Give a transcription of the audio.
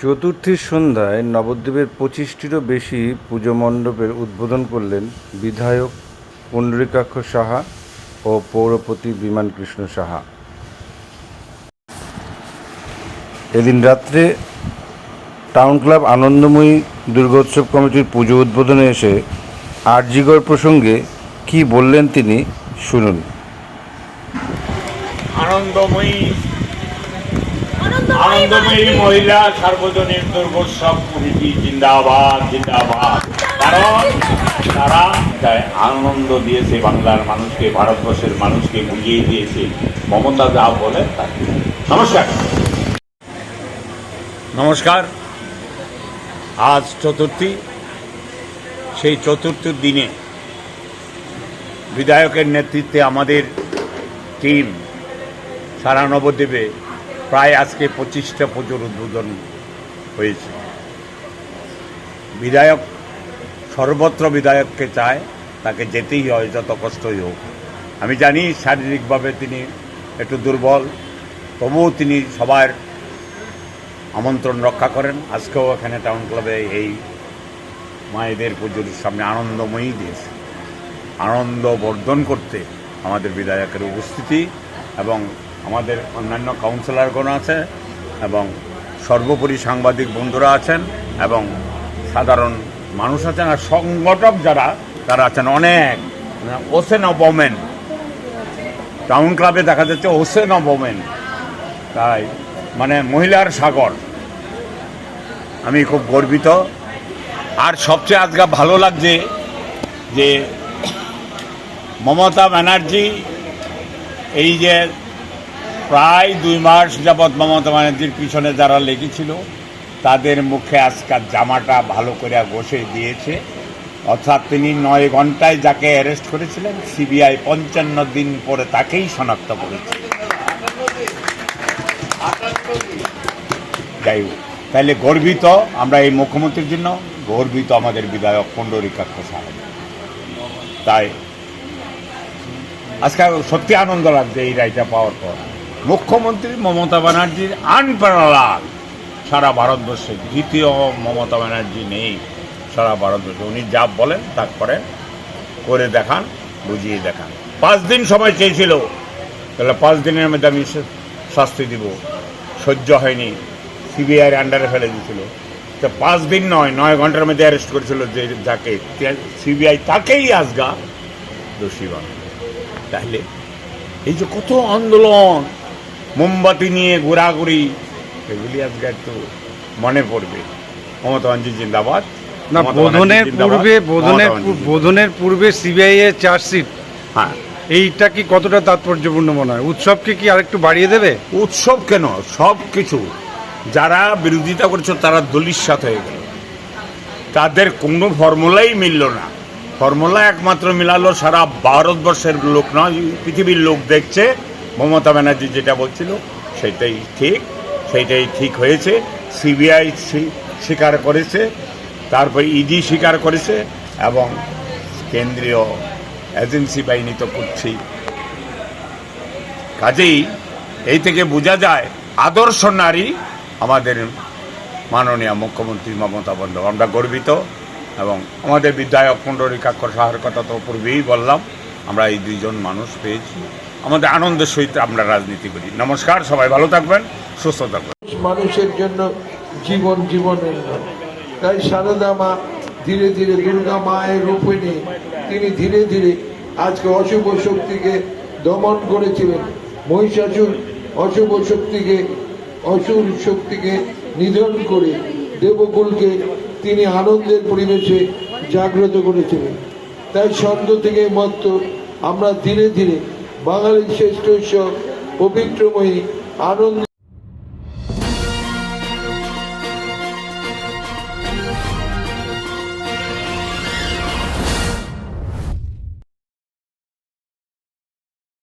চতুর্থীর সন্ধ্যায় নবদ্বীপের পঁচিশটিরও বেশি পুজো মণ্ডপের উদ্বোধন করলেন বিধায়ক পুণ্ডরীকাক্ষ সাহা ও পৌরপতি বিমান কৃষ্ণ সাহা। এদিন রাত্রে টাউন ক্লাব আনন্দময়ী দুর্গোৎসব কমিটির পুজো উদ্বোধনে এসে আরজিগড় প্রসঙ্গে কি বললেন তিনি শুনুন। আনন্দময়ী আনন্দময়ী মহিলা, সার্বজনীন দুর্গোৎসব কমিটি জিন্দাবাদ জিন্দাবাদ। কারণ তারা তাই আনন্দ দিয়েছে বাংলার মানুষকে, ভারতবর্ষের মানুষকে বুঝিয়ে দিয়েছে। মমতা যা বলে নমস্কার। নমস্কার। আজ চতুর্থী। সেই চতুর্থীর দিনে বিধায়কের নেতৃত্বে আমাদের টিম সারা নবদ্বীপে প্রায় আজকে পঁচিশটা পুজোর উদ্বোধন হয়েছে। বিধায়ক, সর্বত্র বিধায়ককে চায়, তাকে যেতেই হয়, যত কষ্টই হোক। আমি জানি শারীরিকভাবে তিনি একটু দুর্বল, তবুও তিনি সবার আমন্ত্রণ রক্ষা করেন। আজকেও এখানে টাউন ক্লাবে এই মায়েদের পুজোর সামনে আনন্দময়ী দিয়েছে আনন্দ বর্ধন করতে আমাদের বিধায়কের উপস্থিতি এবং আমাদের অন্যান্য কাউন্সিলরগণ আছে এবং সর্বোপরি সাংবাদিক বন্ধুরা আছেন এবং সাধারণ মানুষ আছেন আর সংগঠক যারা, তারা আছেন অনেক। Ocean of women. টাউন ক্লাবে দেখা যাচ্ছে ওসেন অফ ওমেন। তাই মানে মহিলার সাগর। আমি খুব গর্বিত। আর সবচেয়ে আজকে ভালো লাগছে যে মমতা ব্যানার্জি, এই যে প্রায় দুই মাস যাবৎ মমতা ব্যানার্জির পিছনে যারা লেগেছিল, তাদের মুখে আজকাল জামাটা ভালো করে বসে দিয়েছে। অর্থাৎ তিনি নয় ঘন্টায় যাকে অ্যারেস্ট করেছিলেন, সিবিআই পঞ্চান্ন দিন পরে তাকেই শনাক্ত করেছে। যাই হোক, তাহলে গর্বিত আমরা এই মুখ্যমন্ত্রীর জন্য, গর্বিত আমাদের বিধায়ক পণ্ডরীকাক্ষ সাহেব তাই আজকে সত্যি আনন্দ লাগছে এই রায়টা পাওয়ার পর। মুখ্যমন্ত্রী মমতা ব্যানার্জির আনপ্যারালাল সারা ভারতবর্ষে দ্বিতীয় মমতা ব্যানার্জি নেই। সারা ভারতবর্ষে উনি যা বলেন তা করেন, করে দেখান, বুঝিয়ে দেখান। পাঁচ দিন সময় চেয়েছিল। তাহলে পাঁচ দিনের মধ্যে আমি শাস্তি দিব। সহ্য হয়নি। সিবিআইয়ের আন্ডারে ফেলে দিয়েছিল। তো পাঁচ দিন নয় নয় ঘণ্টার মধ্যে অ্যারেস্ট করেছিল যে যাকে। সিবিআই তাকেই আজগা দোষী বানায়। তাহলে এই যে কত আন্দোলন মোমবাতি নিয়ে ঘোরাঘুরি এগুলি আজকে একটু মনে পড়বে। মমতা ব্যানার্জি জিন্দাবাদ। না বোধনের পূর্বে বোধনের। বোধনের পূর্বে সিবিআই এর চার্জশিট হ্যাঁ। এইটা কি কতটা তাৎপর্যপূর্ণ মনে হয়? উৎসবকে কি আরেকটু বাড়িয়ে দেবে? উৎসব কেন? সব কিছু। যারা বিরোধিতা করছে তারা দলিশ্বাত হয়ে গেল। তাদের কোনো ফর্মুলাই মিলল না। ফর্মুলা একমাত্র মিলালো সারা ভারতবর্ষের লোক নয় পৃথিবীর লোক দেখছে। মমতা ব্যানার্জি যেটা বলছিল সেটাই ঠিক, সেইটাই ঠিক হয়েছে। সিবিআই স্বীকার করেছে, তারপর ইডি স্বীকার করেছে, এবং কেন্দ্রীয় এজেন্সি বাহিনী তো করছেই। কাজেই এই থেকে বোঝা যায়, আদর্শ নারী আমাদের মাননীয় মুখ্যমন্ত্রী মমতা বন্দ্যোপাধ্যায়। আমরা গর্বিত, এবং আমাদের বিধায়ক পুণ্ডরীকাক্ষর সাহার কথা তো পূর্বেই বললাম। আমরা এই দুইজন মানুষ পেয়েছি। আমাদের আনন্দের সহিত আমরা রাজনীতি করি। নমস্কার, সবাই ভালো থাকবেন, সুস্থ থাকবেন। মানুষের জন্য জীবন জীবনের তাই সারদা মা ধীরে ধীরে দুর্গা মায়ের রূপে নিয়ে তিনি ধীরে ধীরে আজকে অশুভ শক্তিকে দমন করেছিলেন। মহিষাসুর অশুভ শক্তিকে, অসুর শক্তিকে নিধন করে দেবকুলকে তিনি আনন্দের পরিবেশে জাগ্রত করেছিলেন। তাই ছন্দ থেকে মত্ত আমরা ধীরে ধীরে বাঙালির শ্রেষ্ঠ উৎসব পবিত্রময়ী আনন্দ